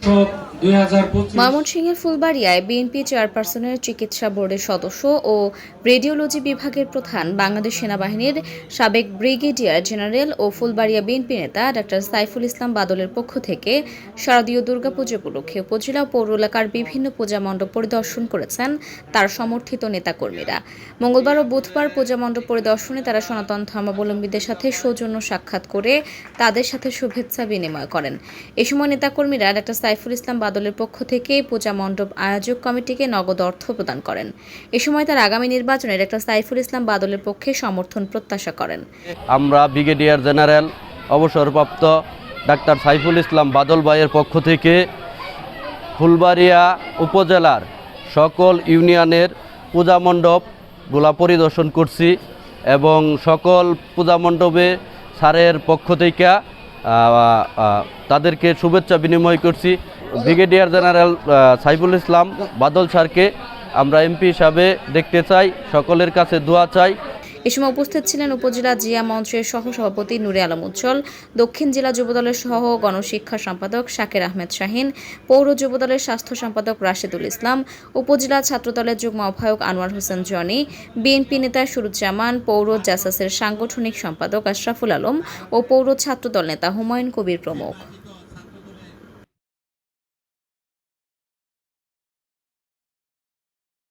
저 ময়মনসিংহের ফুলবাড়িয়ায় বিএনপি চেয়ারপারসনের চিকিৎসা বোর্ডের সদস্য ও রেডিওলজি বিভাগের প্রধান বাংলাদেশ সেনাবাহিনীর সাবেক ব্রিগেডিয়ার জেনারেল ও ফুলবাড়িয়া বিএনপি নেতা ডাক্তার সাইফুল ইসলাম বাদলের পক্ষ থেকে শারদীয় দুর্গাপুজো উপলক্ষে উপজেলা পৌর এলাকার বিভিন্ন পূজা মণ্ডপ পরিদর্শন করেছেন তার সমর্থিত নেতাকর্মীরা। মঙ্গলবার ও বুধবার পূজা মণ্ডপ পরিদর্শনে তারা সনাতন ধর্মাবলম্বীদের সাথে সৌজন্য সাক্ষাৎ করে তাদের সাথে শুভেচ্ছা বিনিময় করেন। এ সময় নেতাকর্মীরা ডাক্তার সাইফুল ইসলাম বাদলের পক্ষ থেকে পূজা মণ্ডপ আয়োজক কমিটিকে নগদ অর্থ প্রদান করেন। এ সময় তার আগামী নির্বাচনে ডাক্তার সাইফুল ইসলাম বাদলের পক্ষে সমর্থন প্রত্যাশা করেন। আমরা ব্রিগেডিয়ার জেনারেল, অবসরপ্রাপ্ত ডাক্তার সাইফুল ইসলাম বাদল ভাইয়ের পক্ষ থেকে ফুলবাড়িয়া উপজেলার সকল ইউনিয়নের পূজা মণ্ডপগুলা পরিদর্শন করছি এবং সকল পূজা মণ্ডপে স্যারের পক্ষ থেকে তাদেরকে শুভেচ্ছা বিনিময় করছি। ব্রিগেডিয়ার জেনারেল সাইফুল ইসলাম বাদল স্যারকে আমরা এমপি হিসাবে দেখতে চাই, সকলের কাছে দোয়া চাই। এ সময় উপস্থিত ছিলেন উপজেলা জিয়া মঞ্চের সহ সভাপতি নুরে আলম উজ্জ্বল, দক্ষিণ জেলা যুবদলের সহ গণশিক্ষা সম্পাদক শাকের আহমেদ শাহিন, পৌর যুবদলের স্বাস্থ্য সম্পাদক রাশেদুল ইসলাম, উপজেলা ছাত্রদলের যুগ্ম আহ্বায়ক আনোয়ার হোসেন জনি, বিএনপি নেতা সুরুজ্জামান, পৌর জাসাসের সাংগঠনিক সম্পাদক আশরাফুল আলম ও পৌর ছাত্রদল নেতা হুমায়ুন কবির প্রমুখ।